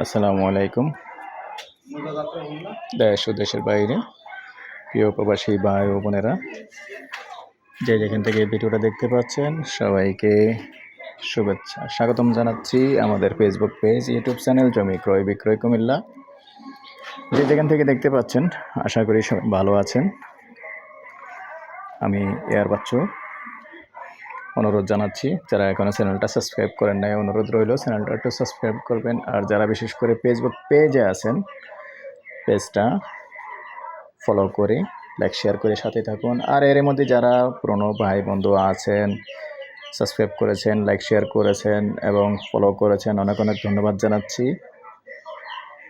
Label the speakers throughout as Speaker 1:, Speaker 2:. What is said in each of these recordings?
Speaker 1: আসসালামু আলাইকুম। দেশ ও দেশের বাইরে। প্রিয় প্রবাসী ভাই ও বোনেরা, যে যেখান থেকে ভিডিওটা দেখতে পাচ্ছেন, সবাইকে শুভেচ্ছা। স্বাগতম জানাচ্ছি আমাদের ফেসবুক পেজ ইউটিউব চ্যানেল জমি ক্রয় বিক্রয় কুমিল্লা। যে যেখান থেকে দেখতে পাচ্ছেন, আশা করি সবাই ভালো আছেন। আমি এয়ার বাচ্চু অনুরোধ জানাচ্ছি, যারা এখনও চ্যানেলটা সাবস্ক্রাইব করেন নাই, অনুরোধ রইল চ্যানেলটা একটু সাবস্ক্রাইব করবেন। আর যারা বিশেষ করে ফেসবুক পেজে আছেন পেজটা ফলো করে লাইক শেয়ার করে সাথে থাকুন। আর এর মধ্যে যারা পুরনো ভাই বন্ধু আছেন সাবস্ক্রাইব করেছেন লাইক শেয়ার করেছেন এবং ফলো করেছেন, অনেক অনেক ধন্যবাদ জানাচ্ছি।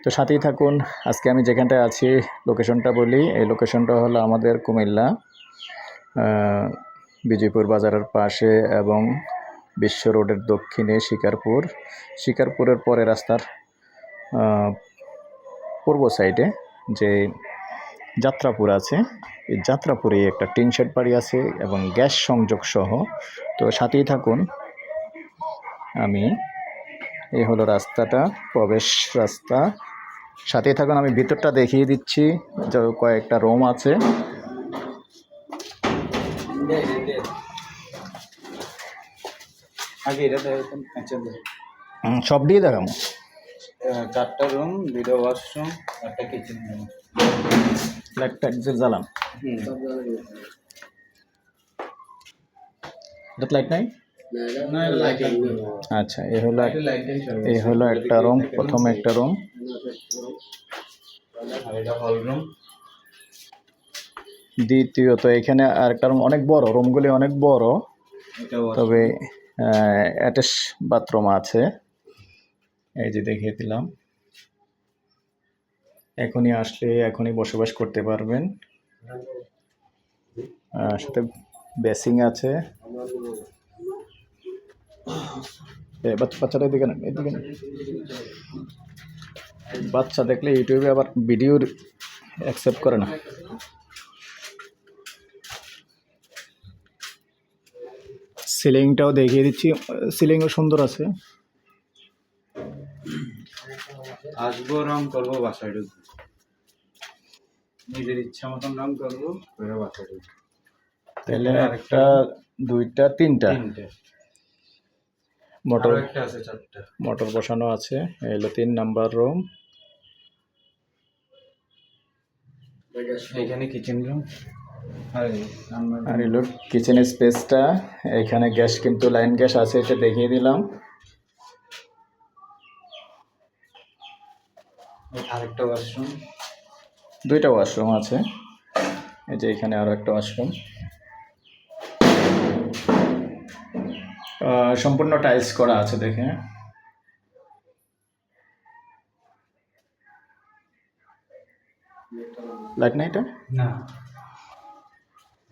Speaker 1: তো সাথেই থাকুন। আজকে আমি যেখানটায় আছি লোকেশনটা বলি। এই লোকেশনটা হলো আমাদের কুমিল্লা। বিজয়পুর বাজারের পাশে এবং বিশ্ব রোডের দক্ষিণে শিকারপুর। শিকারপুরের পরে রাস্তার পূর্ব সাইডে যে যাত্রাপুর আছে, এই যাত্রাপুরে একটা টিন শেড বাড়ি আছে এবং গ্যাস সংযোগ সহ। তো সাথেই থাকুন, আমি এই হলো রাস্তাটা, প্রবেশ রাস্তা। সাথেই থাকুন, আমি ভিতরটা দেখিয়ে দিচ্ছি কয়েকটা রুম আছে।
Speaker 2: আগে এটা দেখুন আচ্ছা
Speaker 1: সব দিয়ে দেখাবো।
Speaker 2: চারটা রুম দুটো ওয়াশরুম একটা কিচেন রুম
Speaker 1: একজেক্ট জ্বালাম। এটা লাইট নাই? আচ্ছা এই হলো হলো একটা রুম প্রথম একটা রুম
Speaker 2: আর এটা হল রুম
Speaker 1: দ্বিতীয়ত এখানে আর কারণ অনেক বড় রুমগুলি অনেক বড়। তবে অ্যাটাচ বাথরুম আছে। এই যে দেখিয়ে দিলাম। এখনই আসলে এখনই বসবাস করতে পারবেন। সাথে বেসিং আছে। বাচ্চাটা এদিকে না এদিকে না। বাচ্চা দেখলে ইউটিউবে আবার ভিডিও অ্যাকসেপ্ট করে না। সিলিংটাও দেখিয়ে দিচ্ছি। সিলিংও সুন্দর আছে।
Speaker 2: আসব রং করব বাসায় ঢুকবো। নিজের ইচ্ছা মতন রং করব করে বাসায় ঢুকবো।
Speaker 1: তাহলে একটা দুইটা তিনটা? মোটর
Speaker 2: একটা আছে চারটা।
Speaker 1: মোটর বসানো আছে। এই হলো তিন নাম্বার রুম।
Speaker 2: এখানে কিচেন রুম আর
Speaker 1: এলো কিচেন স্পেসটা এখানে গ্যাস কিন্তু লাইন গ্যাস আছে এটা দেখিয়ে দিলাম।
Speaker 2: আরেকটা ওয়াশরুম
Speaker 1: দুইটা ওয়াশরুম আছে। এই যে এখানে আরও একটা ওয়াশরুম সম্পূর্ণ টাইলস করা আছে দেখে। লাইট না এটা?
Speaker 2: না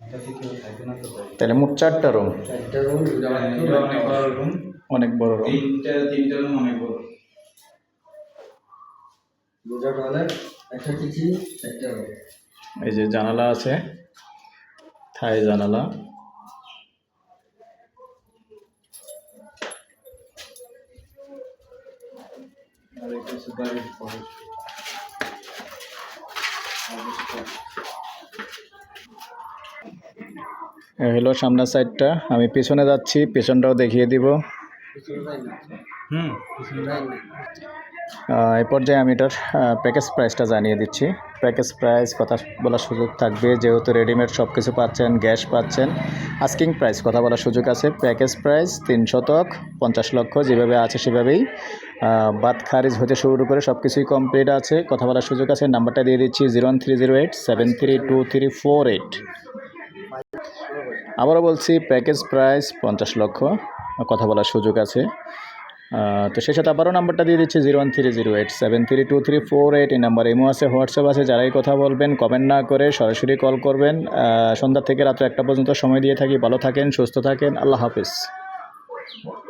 Speaker 2: এটা থেকে থাকবে না তো তাই
Speaker 1: তাহলে মোট চারটা রুম।
Speaker 2: চারটা রুম অনেক বড় রুম।
Speaker 1: অনেক বড় রুম।
Speaker 2: তিনটা তিনটা রুম অনেক বড়।
Speaker 3: দুটো টয়লেট একটা কিচেন একটা রুম
Speaker 1: এই যে জানালা আছে থাই জানালা।
Speaker 2: আর এটা সুপার
Speaker 1: হলো সামনের সাইডটা। আমি পিছনে যাচ্ছি পেছনটাও দেখিয়ে দিব। এই পর্যায়ে আমি এটার প্যাকেজ প্রাইসটা জানিয়ে দিচ্ছি। প্যাকেজ প্রাইস কথা বলার সুযোগ থাকবে যেহেতু রেডিমেড সব কিছু পাচ্ছেন গ্যাস পাচ্ছেন আস্কিং প্রাইস কথা বলার সুযোগ আছে। প্যাকেজ প্রাইস তিন শতক পঞ্চাশ লক্ষ যেভাবে আছে সেভাবেই। বাদ খারিজ হতে শুরু করে সব কিছুই কমপ্লিট আছে। কথা বলার সুযোগ আছে নাম্বারটা দিয়ে দিচ্ছি zero three zero eight seven three two three four eight আবারও বলছি প্যাকেজ প্রাইস পঞ্চাশ লক্ষ, কথা বলার সুযোগ আছে। তো সেই সাথে আবারও নাম্বারটা দিয়ে দিচ্ছি zero one three zero eight seven three two three four eight এই নাম্বার এমও আছে হোয়াটসঅ্যাপ আছে, যারাই কথা বলবেন কমেন্ট না করে সরাসরি কল করবেন। সন্ধ্যা থেকে রাত্রে একটা পর্যন্ত সময় দিয়ে থাকি। ভালো থাকেন, সুস্থ থাকেন, আল্লাহ হাফিজ।